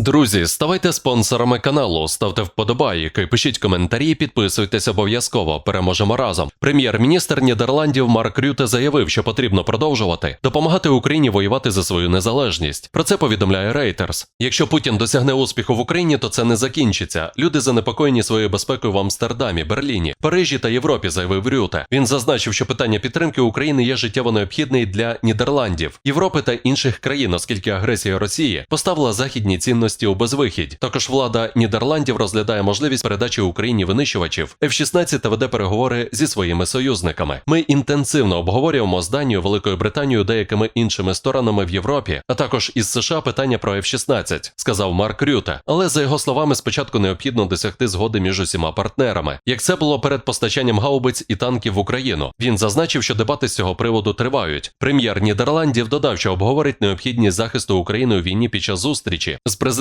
Друзі, ставайте спонсорами каналу, ставте вподобайки, пишіть коментарі, підписуйтесь обов'язково. Переможемо разом. Прем'єр-міністр Нідерландів Марк Рюте заявив, що потрібно продовжувати допомагати Україні воювати за свою незалежність. Про це повідомляє Reuters. Якщо Путін досягне успіху в Україні, то це не закінчиться. Люди занепокоєні своєю безпекою в Амстердамі, Берліні, Парижі та Європі, заявив Рюте. Він зазначив, що питання підтримки України є життєво необхідне для Нідерландів, Європи та інших країн, оскільки агресія Росії поставила західні цінності у безвихідь. Також влада Нідерландів розглядає можливість передачі Україні винищувачів F-16 та веде переговори зі своїми союзниками. Ми інтенсивно обговорюємо з Данією, Великою Британією, деякими іншими сторонами в Європі, а також із США питання про F-16, сказав Марк Рюте. Але за його словами, спочатку необхідно досягти згоди між усіма партнерами, як це було перед постачанням гаубиць і танків в Україну. Він зазначив, що дебати з цього приводу тривають. Прем'єр Нідерландів додав, що обговорить необхідність захисту України у війні під час зустрічі з президентом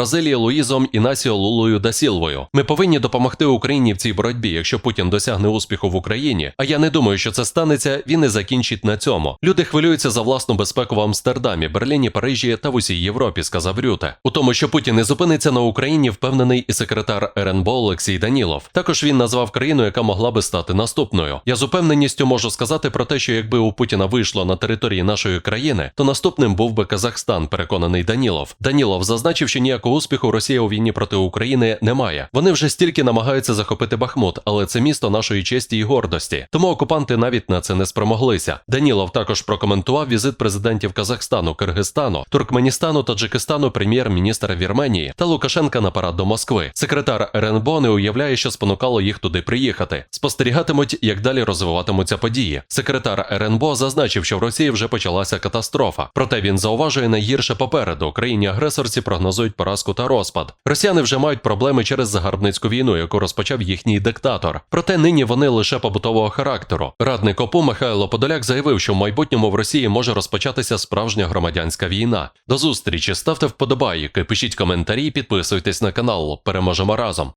Бразилії Луїзом Інасіо Лулою да Сілвою. Ми повинні допомогти Україні в цій боротьбі. Якщо Путін досягне успіху в Україні, а я не думаю, що це станеться, він і закінчить на цьому. Люди хвилюються за власну безпеку в Амстердамі, Берліні, Парижі та в усій Європі, сказав Рюте. У тому, що Путін не зупиниться на Україні, впевнений і секретар РНБО Олексій Данілов. Також він назвав країну, яка могла би стати наступною. Я з упевненістю можу сказати про те, що якби у Путіна вийшло на території нашої країни, то наступним був би Казахстан, переконаний Данілов. Данілов зазначив, що ніякого успіху Росія у війні проти України немає. Вони вже стільки намагаються захопити Бахмут, але це місто нашої честі і гордості. Тому окупанти навіть на це не спромоглися. Данілов також прокоментував візит президентів Казахстану, Киргизстану, Туркменістану, Таджикистану, прем'єр-міністра Вірменії та Лукашенка на парад до Москви. Секретар РНБО не уявляє, що спонукало їх туди приїхати. Спостерігатимуть, як далі розвиватимуться події. Секретар РНБО зазначив, що в Росії вже почалася катастрофа. Проте він зауважує найгірше попереду. Країні агресорці прогнозують поразку та розпад. Росіяни вже мають проблеми через загарбницьку війну, яку розпочав їхній диктатор. Проте нині вони лише побутового характеру. Радник ОПУ Михайло Подоляк заявив, що в майбутньому в Росії може розпочатися справжня громадянська війна. До зустрічі ставте вподобайки, пишіть коментарі, підписуйтесь на канал. Переможемо разом.